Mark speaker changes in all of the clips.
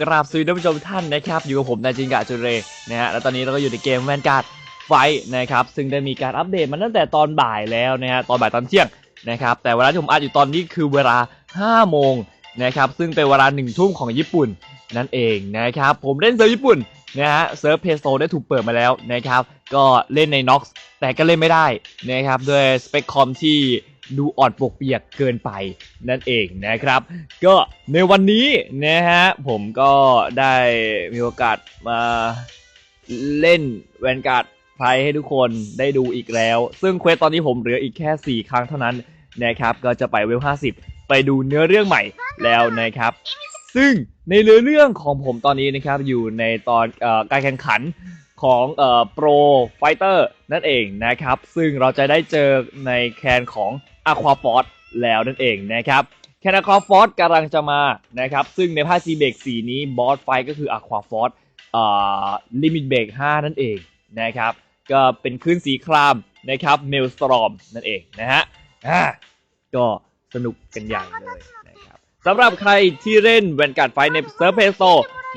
Speaker 1: กราบสวัสดีท่านผู้ชมทุกท่านนะครับ อยู่กับผมนายจิงกะจุเรนะฮะแล้วตอนนี้เราก็อยู่ในเกมแวนการ์ดไฟนะครับซึ่งได้มีการอัปเดตมาตั้งแต่ตอนบ่ายแล้วนะฮะตอนบ่ายตอนเที่ยงนะครับแต่เวลาที่ผมอัดอยู่ตอนนี้คือเวลา 5 โมงนะครับซึ่งเป็นเวลา1ทุ่มของญี่ปุ่นนั่นเองนะครับผมเล่นเซิร์ฟญี่ปุ่นนะฮะเซิร์ฟเพโซได้ถูกเปิดมาแล้วนะครับก็เล่นใน Nox แต่ก็เล่นไม่ได้นะครับด้วยสเปคคอมที่ ดูอ่อนปกเปียกเกินไปนั่นเองนะครับ ก็ในวันนี้นะฮะผมก็ได้มีโอกาสมาเล่นแวนการ์ดไพให้ทุกคนได้ดูอีกแล้ว ซึ่งเควสตอนนี้ผมเหลืออีกแค่ 4 ครั้งเท่านั้นนะครับก็จะไปเวล 50 ไปดูเนื้อเรื่องใหม่แล้วนะครับ ซึ่งในเนื้อเรื่องของผมตอนนี้นะครับอยู่ในตอนอการแข่งขันของเอ่อโปรไฟเตอร์นั่นเองนะครับ ซึ่งเราจะได้เจอในแคนของ Aqua Force แล้วนั่นเองนะครับแคนาคอฟอร์กำลังจะมานะครับซึ่งในภาค G เบรก4นี้บอสไฟก็คือ Aqua Force เอ่อลิมิตเบรก5นั่นเองนะครับก็เป็นคลื่นสีครามนะครับเมลสตรอมนั่นเองนะฮะก็สนุกกันอย่างเลยนะครับสำหรับใครที่เล่นแวนการ์ดไฟในเซิร์ฟเพโซ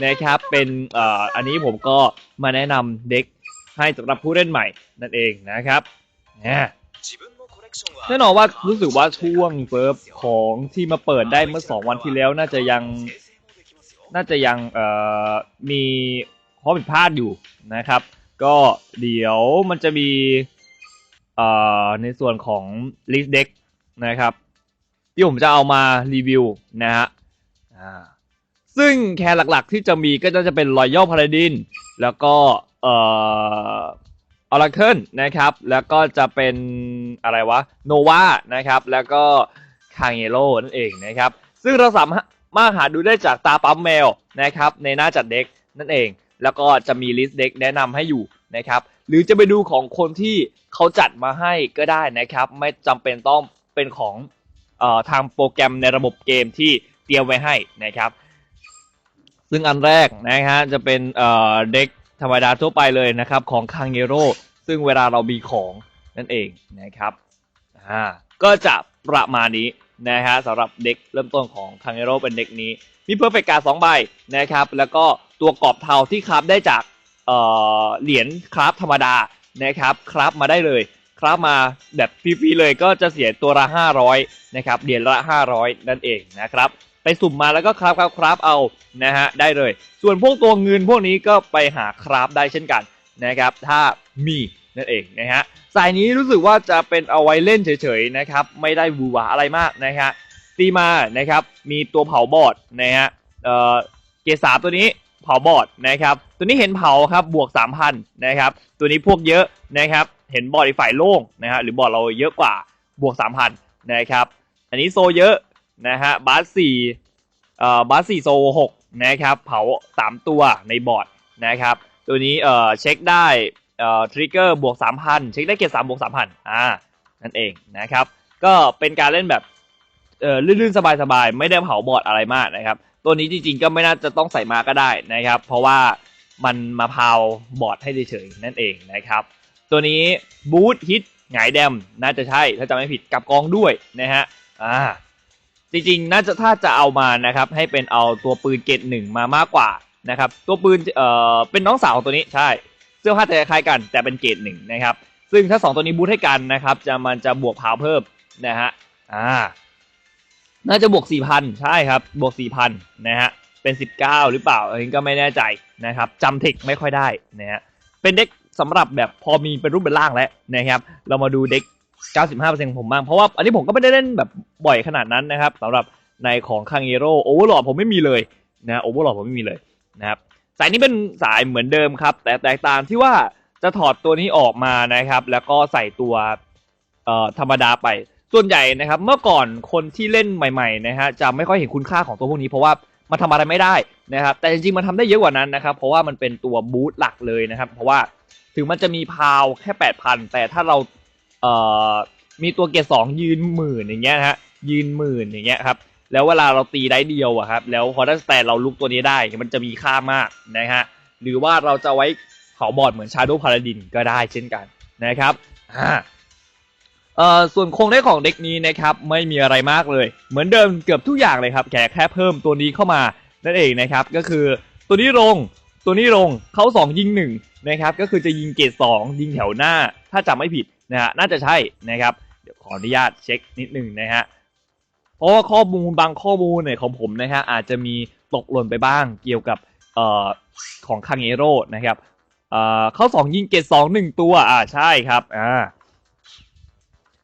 Speaker 1: นะครับเป็นเอ่ออันนี้ผมก็มาแนะนำเด็กให้สำหรับผู้เล่นใหม่นั่นเองนะครับเนี่ย แน่นอนว่ารู้สึกว่าช่วงเซิร์ฟของที่มาเปิดได้เมื่อ2วันที่แล้วน่าจะยังน่าจะยังเอ่อมีข้อผิดพลาดอยู่นะครับ ก็เดี๋ยวมันจะมีเอ่อในส่วนของ list deck นะครับ ที่ผมจะเอามารีวิวนะฮะอ่าซึ่งแค่หลักๆที่จะมีก็จะเป็น Royal Paladin แล้วก็เอ่อ ออร์เคิลนะครับ แล้วก็จะเป็นอะไรวะโนวานะครับ แล้วก็คางเยโ o นั่นเองนะครับ ซึ่งเราสามารถหาดูได้จากตาปั๊มแมวนะครับ ในหน้าจัดเด็กนั่นเอง แล้วก็จะมีลิสต์เด็กแนะนำให้อยู่นะครับ หรือจะไปดูของคนที่เขาจัดมาให้ก็ได้นะครับ ไม่จำเป็นต้องเป็นของออทางโปรแกรมในระบบเกมที่เตรียมไว้ให้นะครับ ซึ่งอันแรกนะฮะจะเป็นเด็กธรรมดาทั่วไปเลยนะครับของคังเ e โ o ซึ่งเวลาเรามีของนั่นเองนะครับอ่าก็จะประมาณนี้นะฮะสำหรับเด็กเริ่มต้นของคังเ e โ o เป็นเด็กนี้ มีเพอร์เฟกการ์สองใบนะครับ แล้วก็ตัวกรอบเทาที่คราฟได้จากเอ่อเหรียญคราฟธรรมดานะครับคราฟมาได้เลยคราฟมาแบบฟรีๆเลยก็จะเสียตัวละ500นะครับเหรียญละ 500 นั่นเองนะครับไปสุ่มมาแล้วก็คราฟครับคราฟเอานะฮะได้เลย ส่วนพวกตัวเงินพวกนี้ก็ไปหาคราฟได้เช่นกันนะครับ ถ้ามี นั่นเองนะฮะสายนี้รู้สึกว่าจะเป็นเอาไว้เล่นเฉยๆนะครับไม่ได้บูวาอะไรมากนะฮะตีมานะครับมีตัวเผาบอดนะฮะเอ่อเกสาตัวนี้เผาบอดนะครับตัวนี้เห็นเผาครับบวก 3,000นะครับตัวนี้พวกเยอะนะครับเห็นบอดอีกฝ่ายโล่งนะฮะหรือบอดเราเยอะกว่าบวก 3,000นะครับอันนี้โซเยอะนะฮะบาสสี่เอ่อบาสสี่โซหกนะครับเผาสามตัวในบอร์ดนะครับตัวนี้เอ่อเช็คได้ เอ่อทริกเกอร์บวกสามพันเช็คได้เกรดสามบวกสามพันอ่านั่นเองนะครับ ก็เป็นการเล่นแบบเอ่อลื่นๆสบายๆ ไม่ได้เผาบอร์ดอะไรมากนะครับ ตัวนี้จริงๆก็ไม่น่าจะต้องใส่มาก็ได้นะครับ เพราะว่ามันมาพาวบอร์ดให้เฉยๆนั่นเองนะครับ ตัวนี้บูทฮิตหงายแดมน่าจะใช่ถ้าจำไม่ผิดกับกองด้วยนะฮะอ่าจริงๆน่าจะถ้าจะเอามานะครับให้เป็นเอาตัวปืนเกตหนึ่งมามากกว่านะครับตัวปืนเอ่อเป็นน้องสาวของตัวนี้ใช่ เสื้อผ้าจะคล้ายกันแต่เป็นเกตหนึ่งนะครับ ซึ่งถ้าสองตัวนี้บูทให้กันนะครับ จะมันจะบวกพาวเพิ่มนะฮะอ่าน่าจะบวกสี่พันใช่ครับ บวกสี่พันนะฮะ เป็นสิบเก้าหรือเปล่าอันนี้ก็ไม่แน่ใจนะครับจำเทคไม่ค่อยได้นะฮะ เป็นเด็กสำหรับแบบพอมีเป็นรูปเป็นร่างแล้วนะครับ เรามาดูเด็ก 95%ของผมบ้าง เพราะว่าอันนี้ผมก็ไม่ได้เล่นแบบบ่อยขนาดนั้นนะครับสำหรับในของคังเอโร่โอเวอร์หลอดผมไม่มีเลยนะโอเวอร์หลอดผมไม่มีเลยนะครับ สายนี้เป็นสายเหมือนเดิมครับ แต่แตกต่างที่ว่าจะถอดตัวนี้ออกมานะครับ แล้วก็ใส่ตัวเอ่อธรรมดาไป ส่วนใหญ่นะครับ เมื่อก่อนคนที่เล่นใหม่ๆนะฮะจะไม่ค่อยเห็นคุณค่าของตัวพวกนี้เพราะว่ามันทำอะไรไม่ได้นะครับ แต่จริงๆมันทำได้เยอะกว่านั้นนะครับ เพราะว่ามันเป็นตัวบูทหลักเลยนะครับ เพราะว่าถึงมันจะมีพาวแค่8,000แต่ถ้าเราเอ่อมีตัวเกรดสองยืนหมื่นอย่างเงี้ยนะฮะยืนหมื่นอย่างเงี้ยครับ แล้วเวลาเราตีได้เดียวอะครับแล้วพอถ้าแต่เราลุกตัวนี้ได้มันจะมีค่ามากนะฮะหรือว่าเราจะไว้เผาบอดเหมือนชาโดว์พาราดินก็ได้เช่นกันนะครับอ่าเอ่อส่วนโครงได้ของเด็กนี้นะครับไม่มีอะไรมากเลย เหมือนเดิมเกือบทุกอย่างเลยครับแค่แค่เพิ่มตัวนี้เข้ามานั่นเองนะครับก็คือตัวนี้ลงตัวนี้ลงเข้าสองยิงหนึ่งนะครับก็คือจะยิงเกตสองยิงแถวหน้า ถ้าจำไม่ผิดนะฮะน่าจะใช่นะครับเดี๋ยวขออนุญาตเช็คนิดหนึ่งนะฮะ เพราะว่าข้อมูลบางข้อมูลเนี่ยของผมนะฮะอาจจะมีตกหล่นไปบ้างเกี่ยวกับเอ่อของคังเอโร่นะครับเอ่อเข้าสองยิงเกตสองหนึ่งตัวอ่าใช่ครับอ่า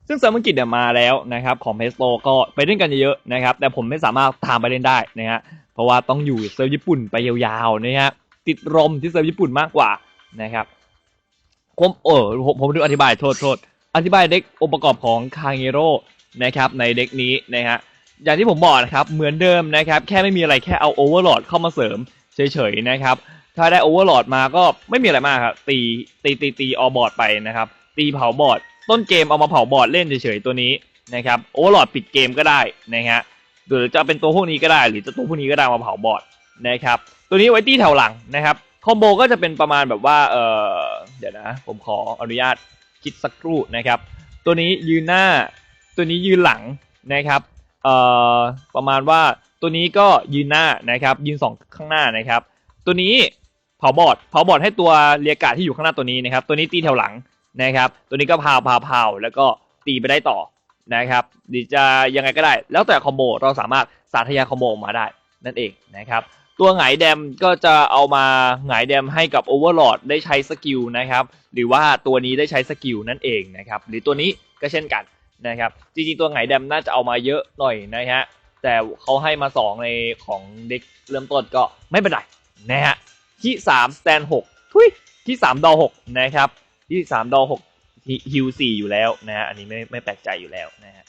Speaker 1: ซึ่งเซิร์ฟอังกฤษเนี่ยมาแล้วนะครับของเพสโตก็ไปเล่นกันเยอะๆนะครับ แต่ผมไม่สามารถตามไปเล่นได้นะฮะเพราะว่าต้องอยู่เซิร์ฟญี่ปุ่นไปยาวๆนะฮะติดรมที่เซิร์ฟญี่ปุ่นมากกว่านะครับผมเออผมผมดูอธิบายโทษโทษอธิบายเด็กองค์ประกอบของคางเ r โร่ นะครับในเด็กนี้นะฮะอย่างที่ผมบอกนะครับเหมือนเดิมนะครับแค่ไม่มีอะไรแค่เอาโอเวอร์โหลดเข้ามาเสริมเฉยๆนะครับถ้าได้โอเวอร์โหลดมาก็ไม่มีอะไรมากครับตีตีตีตีออบอร์ดไปนะครับตีเผาบอร์ดต้นเกมเอามาเผาบอร์ดเล่นเฉยๆตัวนี้นะครับโอเวอร์โหลดปิดเกมก็ได้นะฮะหรือจะเป็นตัวพวกนี้ก็ได้ หรือจะตัวพวกนี้ก็ได้มาเผาบอร์ดนะครับตัวนี้ไว้ตีแถวหลังนะครับคอมโบก็จะเป็นประมาณแบบว่าเออเดี๋ยวนะผมขออนุญาตคิดสักครู่นะครับตัวนี้ยืนหน้า ตัวนี้ยืนหลังนะครับเอ่อประมาณว่าตัวนี้ก็ยืนหน้านะครับยืนสองข้างหน้านะครับ ตัวนี้เผาบอดเผาบอดให้ตัวเรียกาที่อยู่ข้างหน้าตัวนี้นะครับ ตัวนี้ตีแถวหลังนะครับ ตัวนี้ก็พาวพาวพาวแล้วก็ตีไปได้ต่อนะครับหรือจะยังไงก็ได้ แล้วแต่คอมโบเราสามารถสาธยายคอมโบออกมาได้นั่นเองนะครับ ตัวหงายแดมก็จะเอามาหงายแดมให้กับโอเวอร์ลอดได้ใช้สกิลนะครับ หรือว่าตัวนี้ได้ใช้สกิลนั่นเองนะครับ หรือตัวนี้ก็เช่นกัน นะครับ จริงๆ ตัวไหงายแดมน่าจะเอามาเยอะหน่อยนะฮะ แต่เขาให้มา 2 ในของเด็กเริ่มต้นก็ไม่เป็นไรนะฮะ ที่3 stand 6ทุยที่ 3 ดอ 6 นะครับ ที่ 3 ดอ 6 ฮิว 4 อยู่แล้วนะฮะ อันนี้ไม่ไม่แปลกใจอยู่แล้วนะฮะ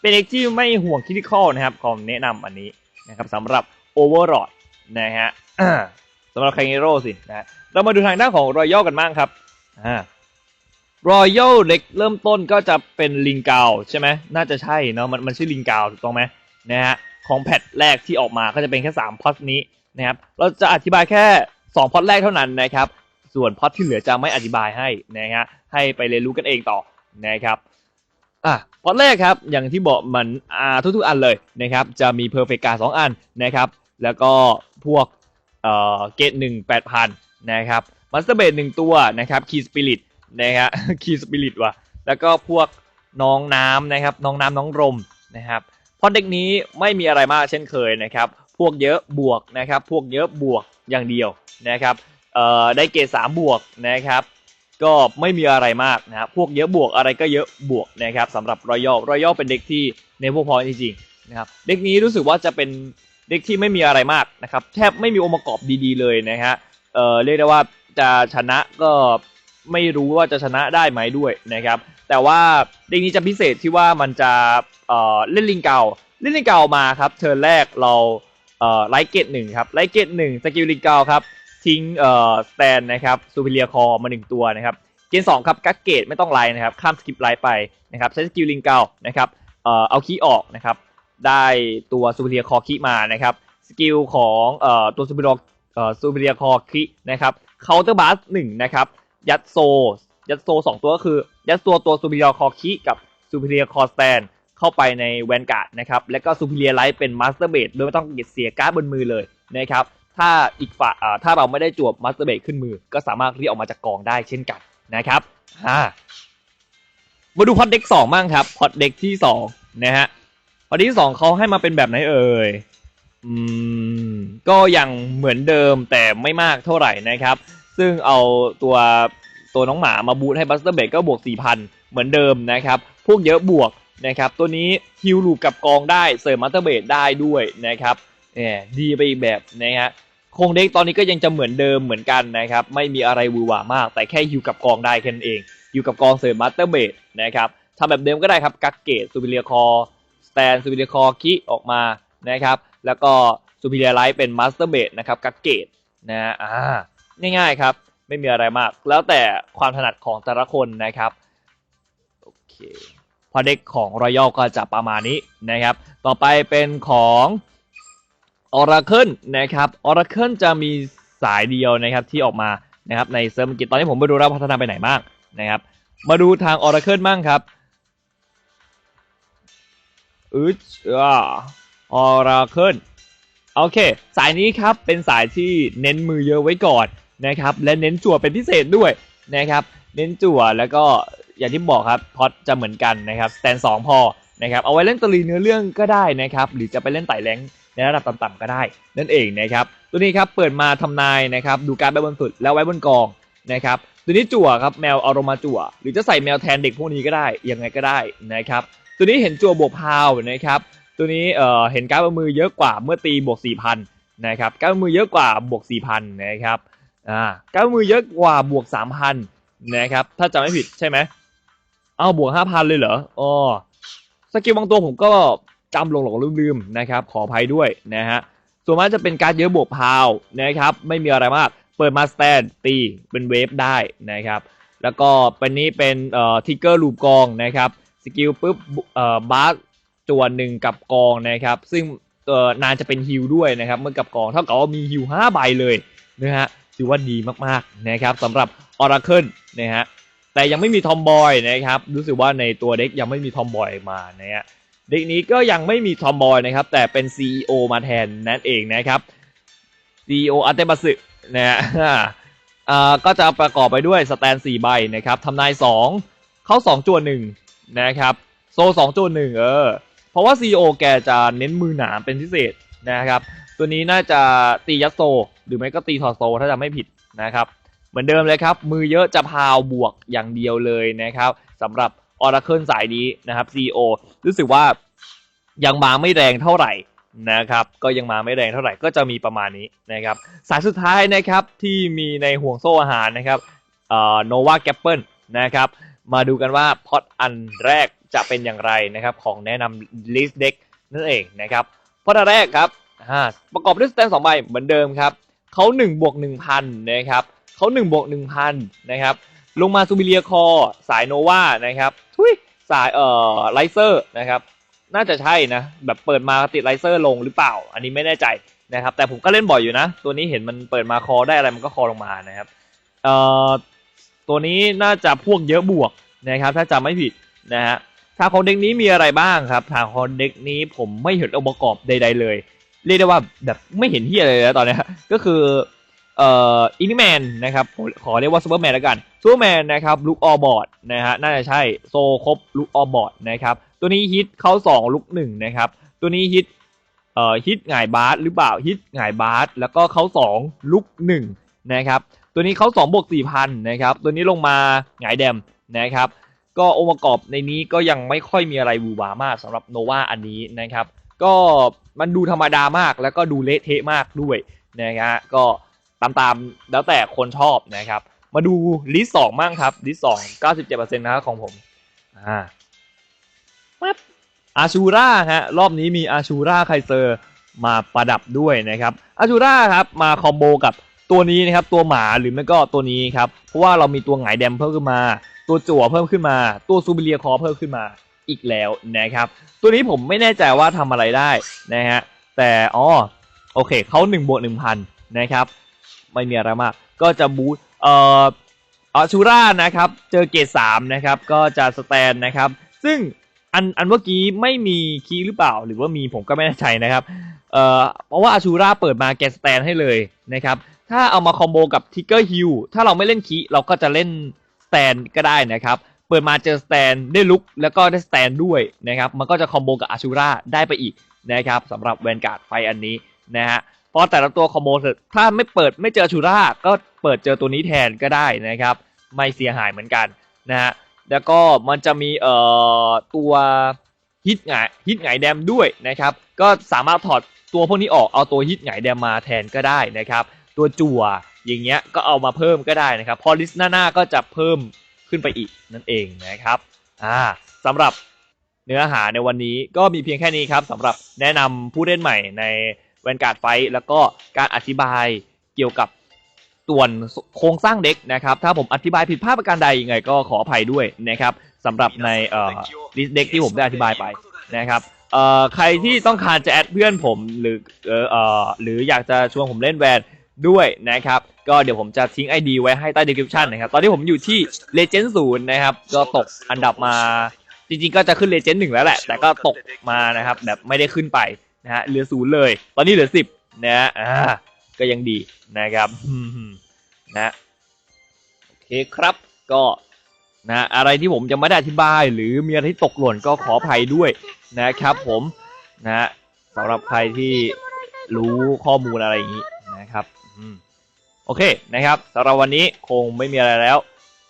Speaker 1: เป็นเอกที่ไม่ห่วงคิด i คอลนะครับขอแนะนำอันนี้นะครับสำหรับ Overlord นะฮะสำหรับ k a n g โรสินะฮะเรามาดูทางด้านของ Royal กันบ้างครับอ่า รอยัลเล็กเริ่มต้นก็จะเป็นลิงกาวใช่ไหมน่าจะใช่เนาะมันมันชื่อลิงกาวถูกต้องไหมนะฮะของแพทแรกที่ออกมาก็จะเป็นแค่3พอดนี้นะครับเราจะอธิบายแค่2พอดแรกเท่านั้นนะครับส่วนพอดที่เหลือจะไม่อธิบายให้นะฮะให้ไปเรียนรู้กันเองต่อนะครับอะพอดแรกครับอย่างที่บอกมันอ่าทุกๆอันเลยนะครับจะมีเพอร์เฟกการสองอันนะครับแล้วก็พวกเอ่อเกตหนึ่งแปดพันนะครับมัสเตอร์เบดหนึ่งตัวนะครับคีสปิริต นะฮะคีสปิริตว่ะแล้วก็พวกน้องน้ำนะครับน้องน้ำน้องรมนะครับเพราะเด็กนี้ไม่มีอะไรมากเช่นเคยนะครับพวกเยอะบวกนะครับพวกเยอะบวกอย่างเดียวนะครับเอ่อได้เกรดสามบวกนะครับก็ไม่มีอะไรมากนะครับพวกเยอะบวกอะไรก็เยอะบวกนะครับสำหรับรอยัลรอยัลเป็นเด็กที่ในพวกพอจริงๆนะครับเด็กนี้รู้สึกว่าจะเป็นเด็กที่ไม่มีอะไรมากนะครับแทบไม่มีองค์ประกอบดีๆเลยนะฮะเอ่อเรียกได้ว่าจะชนะก็ ไม่รู้ว่าจะชนะได้ไหมด้วยนะครับ แต่ว่าเด็กนี้จะพิเศษที่ว่ามันจะเเล่นลิงเก่าเล่นลิงเก่ามาครับเทิร์นแรกเราเไลท์เกตหนึ่งครับไลท์เกตหนึ่งสกิลลิงเก่าครับทิ้งเออสแตนนะครับซูเปอร์เรียคอมาหนึ่งตัวนะครับเกณฑ์สองครับกักเกตไม่ต้องไลน์นะครับข้ามสกิปไลน์ไปนะครับใช้สกิลลิงเก่านะครับเออเอาคีออกนะครับได้ตัวซูเปอร์เรียคอคีมานะครับสกิลของเออตัวซูเปอร์เอ่อซูเปอร์เรียคอคินะครับเคาน์เตอร์บัสหนึ่งนะครับ ยัดโซ ยัดโซสองตัวก็คือ ยัดตัวตัวซูเปอร์เรียคอคิกับซูเปอร์เรียคอสแตนเข้าไปในแวนการ์ดนะครับ แล้วก็ซูเปอร์เรียไลท์เป็นมาสเตอร์เบดโดยไม่ต้องเสียการ์ดบนมือเลยนะครับ ถ้าอีกฝ่าถ้าเราไม่ได้จวบมาสเตอร์เบดขึ้นมือ ก็สามารถเรียกออกมาจากกองได้เช่นกันนะครับอ่ามาดูพอดเด็กสองบ้างครับพอดเด็กที่สองนะฮะพอดเด็กที่สองเขาให้มาเป็นแบบไหนเอ่ยอืมก็ยังเหมือนเดิมแต่ไม่มากเท่าไหร่นะครับ ซึ่งเอาตัวตัวน้องหมามาบูทให้บัสเตอร์เบดก็บวก 4,000 เหมือนเดิมนะครับ พวกเยอะบวกนะครับ ตัวนี้ฮิวลูกกับกองได้ เสริมมัสเตอร์เบดได้ด้วยนะครับเนี่ยดีไปอีกแบบนะฮะโคงเด็กตอนนี้ก็ยังจะเหมือนเดิมเหมือนกันนะครับ ไม่มีอะไรวือหวามาก แต่แค่ฮิวกับกองได้แค่นั้นเองฮิวกับกองเสริมมัสเตอร์เบดนะครับทำแบบเดิมก็ได้ครับกักเกตซูเปอร์เรียคอสแตนซูเปอร์เรียคอคิออกมานะครับ แล้วก็ซูเปอร์เรียไลท์เป็นมาสเตอร์เบดนะครับกักเกตนะฮะอ่า ง่ายๆครับ ไม่มีอะไรมาก แล้วแต่ความถนัดของแต่ละคนนะครับโอเคพอเด็กของรอยัลก็จะประมาณนี้นะครับ ต่อไปเป็นของ Oracle นะครับ Oracle จะมีสายเดียวนะครับที่ออกมานะครับในเซิร์ฟกฤษตอนนี้ผมไม่รู้แล้วพัฒนาไปไหนบ้างนะครับ มาดูทาง Oracle บ้างครับอึดอ่า Oracle โอเค สายนี้ครับเป็นสายที่เน้นมือเยอะไว้ก่อน นะครับและเน้นจั่วเป็นพิเศษด้วยนะครับเน้นจั่วแล้วก็อย่างที่บอกครับพอตจะเหมือนกันนะครับสแตนสองพอนะครับเอาไว้เล่นตรีเนื้อเรื่องก็ได้นะครับหรือจะไปเล่นไต่แรงในระดับต่ำๆก็ได้ นั่นเองนะครับตัวนี้ครับเปิดมาทำนายนะครับดูการไว้บนสุดแล้วไว้บนกองนะครับตัวนี้จั่วครับแมวเอารมาจั่ว หรือจะใส่แมวแทนเด็กพวกนี้ก็ได้ยังไงก็ได้นะครับตัวนี้เห็นจั่วบวกพาวนะครับตัวนี้เอ่อเห็นการดบนมือเยอะกว่าเมื่อตีบวก4,000นะครับการบนมือเยอะกว่าบวก4,000นะครับ อ่ากามือเยอะกว่าบวก3,000นนะครับ ถ้าจำไม่ผิดใช่ไหมเอาบวก5,000เลยเหรออ๋อสกิลบางตัวผมก็จำหลงหลงลืมลืมๆนะครับ ขออภัยด้วยนะฮะส่วนมากจะเป็นการเยอะบวกพาวนะครับ ไม่มีอะไรมาก เปิดมาสแตนตีเป็นเวฟได้นะครับ แล้วก็เป็นนี้เป็นเอ่อทิกเกอร์ลูปกองนะครับสกิลปุ๊บเอ่อบาสจวนหนึ่งกับกองนะครับ ซึ่งเอ่อนานจะเป็นฮิลด้วยนะครับ เมื่อกับกองเท่ากับว่ามีฮิล5ใบเลยนะฮะ ถือว่าดีมากๆนะครับสำหรับออราเคิลนะฮะแต่ยังไม่มีทอมบอยนะครับรู้สึกว่าในตัวเด็กยังไม่มีทอมบอยมานะฮะเด็กนี้ก็ยังไม่มีทอมบอยนะครับแต่เป็น CEO มาแทนนั่นเองนะครับ CEO อาเตบัสึนะฮะอ่าก็จะประกอบไปด้วยสแตน4ใบนะครับทำนาย 2 เข้า 2จวนหนึ่งนะครับโซ2จวนหนึ่งเออเพราะว่า CEO แกจะเน้นมือหนามเป็นพิเศษนะครับตัวนี้น่าจะตียัดโซ หรือไม่ก็ตีถอดโซถ้าจำไม่ผิดนะครับเหมือนเดิมเลยครับ มือเยอะจะพาวบวกอย่างเดียวเลยนะครับสำหรับออร์เคิลสายนี้นะครับ CEO รู้สึกว่ายังมาไม่แรงเท่าไหร่นะครับก็ยังมาไม่แรงเท่าไหร่ก็จะมีประมาณนี้นะครับสายสุดท้ายนะครับที่มีในห่วงโซ่อาหารนะครับเอ่อโนวาแกปเปิลนะครับมาดูกันว่าพอตอันแรกจะเป็นอย่างไรนะครับของแนะนำลิสต์เด็กนั่นเองนะครับพอตอันแรกครับประกอบด้วยสแตนสองใบเหมือนเดิมครับ เขา1บวก1,000นะครับเขา1บวก1,000นะครับลงมาซูบิเลียคอสายโนวานะครับทุยสายเอ่อไลเซอร์นะครับน่าจะใช่นะแบบเปิดมาติดไลเซอร์ลงหรือเปล่า อันนี้ไม่แน่ใจนะครับแต่ผมก็เล่นบ่อยอยู่นะ ตัวนี้เห็นมันเปิดมาคอได้อะไรมันก็คอลงมานะครับเอ่อตัวนี้น่าจะพวกเยอะบวกนะครับถ้าจำไม่ผิดนะฮะทางของเด็กนี้มีอะไรบ้างครับทางของเด็กนี้ผมไม่เห็นองค์ประกอบใด ๆ เลย เรียกได้ว่าแบบไม่เห็นที่อะไรเลยนะตอนนี้ก็คือเอ่ออินิแมนนะครับขอเรียกว่าซูเปอร์แมนแล้วกันซูเปอร์แมนนะครับลุกออบอดนะฮะน่าจะใช่โซครบลุกออบอดนะครับตัวนี้ฮิตเข้า2ลุก1นะครับตัวนี้ฮิตเอ่อฮิตหงายบาสหรือเปล่าฮิตหงายบาสแล้วก็เข้า2ลุก1นะครับตัวนี้เข้า2บวก4,000นะครับตัวนี้ลงมาหงายแดมนะครับก็องค์ประกอบในนี้ก็ยังไม่ค่อยมีอะไรบูบามากสำหรับโนวาอันนี้นะครับ ก็มันดูธรรมดามากแล้วก็ดูเละเทะมากด้วยนะฮะก็ตามๆแล้วแต่คนชอบนะครับ มาดูลิสต์สองมั่งครับลิสต์สองเก้าสิบเจ็ดเปอร์เซ็นต์นะครับของผมอ่าปั๊บอาชูราฮะรอบนี้มีอาชูราไคเซอร์มาประดับด้วยนะครับอาชูราครับมาคอมโบกับตัวนี้นะครับตัวหมาหรือไม่ก็ตัวนี้ครับเพราะว่าเรามีตัวหงายแดมเพิ่มขึ้นมา ตัวจั่วเพิ่มขึ้นมา ตัวซูบิเลียคอเพิ่มขึ้นมา อีกแล้วนะครับ ตัวนี้ผมไม่แน่ใจว่าทำอะไรได้นะฮะแต่อ๋อโอเคเขา1บวก1,000นะครับไม่มีอะไรมาก ก็จะบูทเอ่ออาชูร่านะครับ เจอเกรดสามนะครับ ก็จะสแตนนะครับ ซึ่งอันอันเมื่อกี้ไม่มีคีย์หรือเปล่า หรือว่ามีผมก็ไม่แน่ใจนะครับ เอ่อ เพราะว่าอาชูร่าเปิดมาแกสแตนให้เลยนะครับ ถ้าเอามาคอมโบกับทิกเกอร์ฮิลถ้าเราไม่เล่นคีย์เราก็จะเล่นสแตนก็ได้นะครับ เปิดมาเจอสแตนได้ลุกแล้วก็ได้สแตนด้วยนะครับมันก็จะคอมโบกับอาชูราได้ไปอีกนะครับสำหรับแวนการ์ดไฟอันนี้นะฮะพอแต่ละตัวคอมโบถ้าไม่เปิดไม่เจอชูราก็เปิดเจอตัวนี้แทนก็ได้นะครับไม่เสียหายเหมือนกันนะฮะแล้วก็มันจะมีเอ่อตัวฮิตหงฮิตหงแดมด้วยนะครับก็สามารถถอดตัวพวกนี้ออกเอาตัวฮิตหงแดมมาแทนก็ได้นะครับตัวจั่วอย่างเงี้ยก็เอามาเพิ่มก็ได้นะครับพอลิสต์หน้าๆก็จะเพิ่ม ขึ้นไปอีกนั่นเองนะครับอ่าสำหรับเนื้อหาในวันนี้ก็มีเพียงแค่นี้ครับสำหรับแนะนำผู้เล่นใหม่ในแวนการ์ดไฟแล้วก็การอธิบายเกี่ยวกับส่วนโครงสร้างเด็กนะครับ ถ้าผมอธิบายผิดพลาดประการใดยังไงก็ขออภัยด้วยนะครับสำหรับในเอ่อลิสต์เด็กที่ผมได้อธิบายไปนะครับเอ่อใครที่ต้องการจะแอดเพื่อนผมหรือเอ่อเอ่อหรืออยากจะชวนผมเล่นแวน ด้วยนะครับ ก็เดี๋ยวผมจะทิ้ง ID ไว้ให้ใต้ description นะครับ ตอนนี้ผมอยู่ที่ Legend 0นะครับ ก็ตกอันดับมา จริงๆ ก็จะขึ้นเลเจนด์หนึ่งแล้วแหละ แต่ก็ตกมานะครับ แบบไม่ได้ขึ้นไปนะฮะ เหลือศูนย์เลย ตอนนี้เหลือสิบนะอ่าก็ยังดีนะครับนะโอเคครับ ก็นะอะไรที่ผมจะไม่ได้อธิบาย หรือมีอะไรที่ตกหล่นก็ขออภัยด้วยนะครับผมนะสำหรับใครที่รู้ข้อมูลอะไรอย่างนี้ โอเคนะครับสำหรับวันนี้คงไม่มีอะไรแล้ว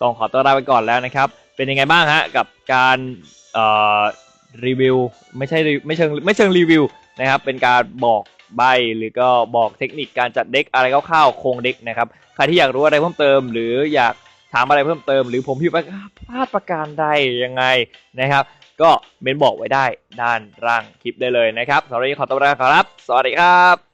Speaker 1: ต้องขอตัวลาไปก่อนแล้วนะครับ เป็นยังไงบ้างฮะกับการรีวิวไม่ใช่ไม่เชิงไม่เชิงรีวิวนะครับ เป็นการบอกใบหรือก็บอกเทคนิคการจัดเด็กอะไรคร่าวๆโครงเด็กนะครับใครที่อยากรู้อะไรเพิ่มเติม หรืออยากถามอะไรเพิ่มเติม หรือผมผิดพลาดประการใดยังไงนะครับ ก็เมนบอกไว้ได้ด้านล่างคลิปได้เลยนะครับสำหรับวันนี้ขอตัวลาครับ สวัสดีครับ